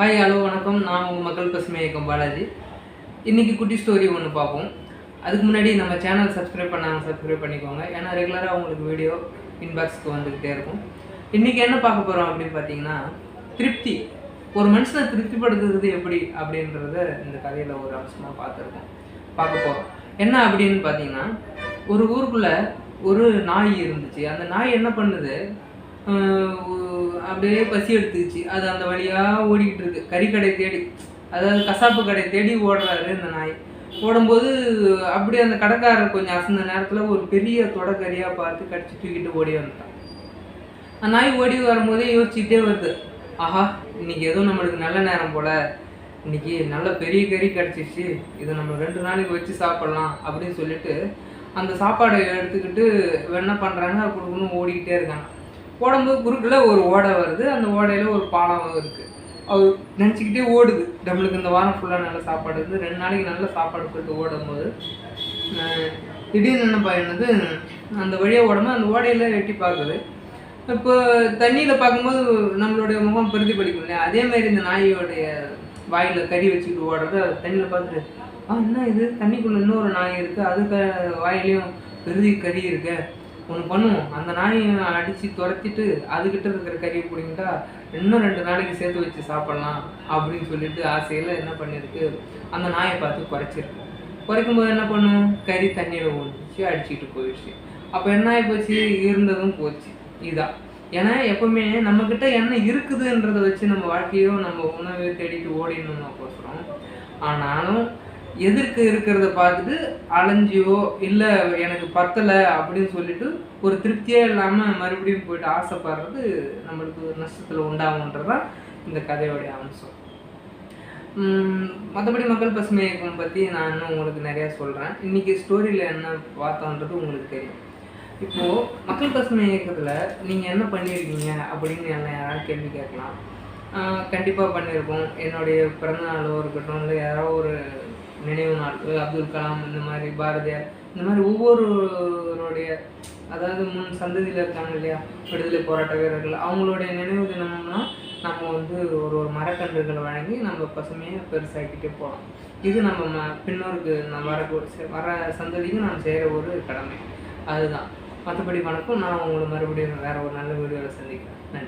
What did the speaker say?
Hi hello வணக்கம். நான் உங்கள் மக்கள் பசுமை இயக்கம் பாலாஜி. இன்றைக்கி குட்டி ஸ்டோரி ஒன்று பார்ப்போம். அதுக்கு முன்னாடி நம்ம சேனல் சப்ஸ்கிரைப் பண்ணாங்க சப்ஸ்கிரைப் பண்ணிக்கோங்க. ஏன்னா ரெகுலராக உங்களுக்கு வீடியோ இன்பாக்ஸ்க்கு வந்துக்கிட்டே இருக்கும். இன்றைக்கி என்ன பார்க்க போகிறோம் அப்படின்னு பார்த்தீங்கன்னா திருப்தி. ஒரு மனுஷனை திருப்திப்படுத்துறது எப்படி அப்படின்றத இந்த கதையில் ஒரு அம்சமாக பார்த்துருக்கோம். பார்க்க போகிறோம் என்ன அப்படின்னு பார்த்தீங்கன்னா ஒரு ஊருக்குள்ளே ஒரு நாய் இருந்துச்சு. அந்த நாய் என்ன பண்ணுது? அப்படியே பசி எடுத்துக்கிச்சு அது அந்த வழியாக ஓடிக்கிட்டு இருக்கு. கறிக்கடை தேடி அதாவது கசாப்பு கடை தேடி ஓடுறாரு இந்த நாய். ஓடும்போது அப்படியே அந்த கடைக்காரர் கொஞ்சம் அசந்த நேரத்தில் ஒரு பெரிய தொடக்கறியாக பார்த்து கடிச்சு தூக்கிட்டு ஓடி வந்துட்டான். அந்த நாய் ஓடி வரும்போதே யோசிச்சுட்டே வருது. ஆஹா இன்னைக்கு எதுவும் நம்மளுக்கு நல்ல நேரம் போல. இன்னைக்கு நல்ல பெரிய கறி கிடச்சிருச்சு. இதை நம்ம ரெண்டு நாளைக்கு வச்சு சாப்பிட்லாம் அப்படின்னு சொல்லிட்டு அந்த சாப்பாடை எடுத்துக்கிட்டு என்ன பண்ணுறாங்க கொடுக்கணும் ஓடிக்கிட்டே இருக்காங்க ஓடும்போது குறுக்கில் ஒரு ஓடை வருது. அந்த ஓடையில் ஒரு பாலம் இருக்குது அவர் நினச்சிக்கிட்டே ஓடுது. நம்மளுக்கு இந்த வாரம் ஃபுல்லாக நல்ல சாப்பாடு இருக்குது ரெண்டு நாளைக்கு நல்ல சாப்பாடு போட்டு ஓடும்போது போது திடீர்னு என்ன பயனுது? அந்த வழியாக ஓடாமல் அந்த ஓடையில் எட்டி பார்க்குது இப்போ தண்ணியில் பார்க்கும்போது நம்மளுடைய முகம் பிரதிபலிக்கும் இல்லையா? அதே மாதிரி இந்த நாயோடைய வாயில் கறி வச்சுக்கிட்டு ஓடுறது அது தண்ணியில் பார்த்துட்டு ஆ என்ன இது? தண்ணிக்குள்ளே இன்னொரு நாய் இருக்குது அதுக்கு வாயிலையும் பெருதி கறி இருக்குது ஒன்று பண்ணுவோம். அந்த நாயை அடித்து துரத்திட்டு அதுக்கிட்ட இருக்கிற கறியை பிடிங்கிட்டா இன்னும் ரெண்டு நாளைக்கு சேர்த்து வச்சு சாப்பிட்லாம் அப்படின்னு சொல்லிட்டு ஆசையில் என்ன பண்ணியிருக்கு அந்த நாயை பார்த்து குறைச்சிருக்கு. குறைக்கும்போது என்ன பண்ணும் கறி தண்ணியில் ஓடிச்சு அடிச்சுக்கிட்டு போயிடுச்சு. அப்போ என்ன ஆகி போச்சு இருந்ததும் போச்சு. இதான். ஏன்னா எப்பவுமே நம்மக்கிட்ட என்ன இருக்குதுன்றதை வச்சு நம்ம வாழ்க்கையோ நம்ம உணவை தேடிட்டு ஓடிடணும்னு ஆனாலும் எதிர்க்கு இருக்கிறத பார்த்துட்டு அலைஞ்சியோ இல்லை எனக்கு பத்தலை அப்படின்னு சொல்லிட்டு ஒரு திருப்தியே இல்லாமல் மறுபடியும் போயிட்டு ஆசைப்படுறது நம்மளுக்கு ஒரு நஷ்டத்தில் உண்டாகுன்றது தான் இந்த கதையோடைய அம்சம். மற்றபடி மக்கள் பசுமை இயக்கம் பற்றி நான் இன்னும் உங்களுக்கு நிறையா சொல்கிறேன் இன்றைக்கி ஸ்டோரியில் என்ன பார்த்தோன்றது உங்களுக்கு தெரியும். இப்போது மக்கள் பசுமை இயக்கத்தில் நீங்கள் என்ன பண்ணியிருக்கீங்க அப்படின்னு என்ன யாராவது கேள்வி கேட்கலாம். கண்டிப்பாக பண்ணியிருக்கோம் என்னுடைய பிறந்தநாளோ இருக்கட்டும் இல்லை யாரோ ஒரு நினைவு நாள் அப்துல் கலாம் இந்த மாதிரி பாரதியார் இந்த மாதிரி ஒவ்வொருவருடைய அதாவது முன் சந்ததியில் இருக்காங்க இல்லையா விடுதலை போராட்ட வீரர்கள் அவங்களுடைய நினைவு தினம்னா நம்ம வந்து ஒரு ஒரு மரக்கன்றுகளை வழங்கி நம்ம பசுமையை பெருசாக்கிட்டே போகலாம் இது நம்ம ம பின்னோருக்கு நான் வர வர சந்ததிக்கு நான் செய்கிற ஒரு கடமை. அதுதான். மற்றபடி வணக்கம். நான் உங்களை மறுபடியும் வேறு ஒரு நல்ல வீடியோவில் சந்திக்கிறேன்.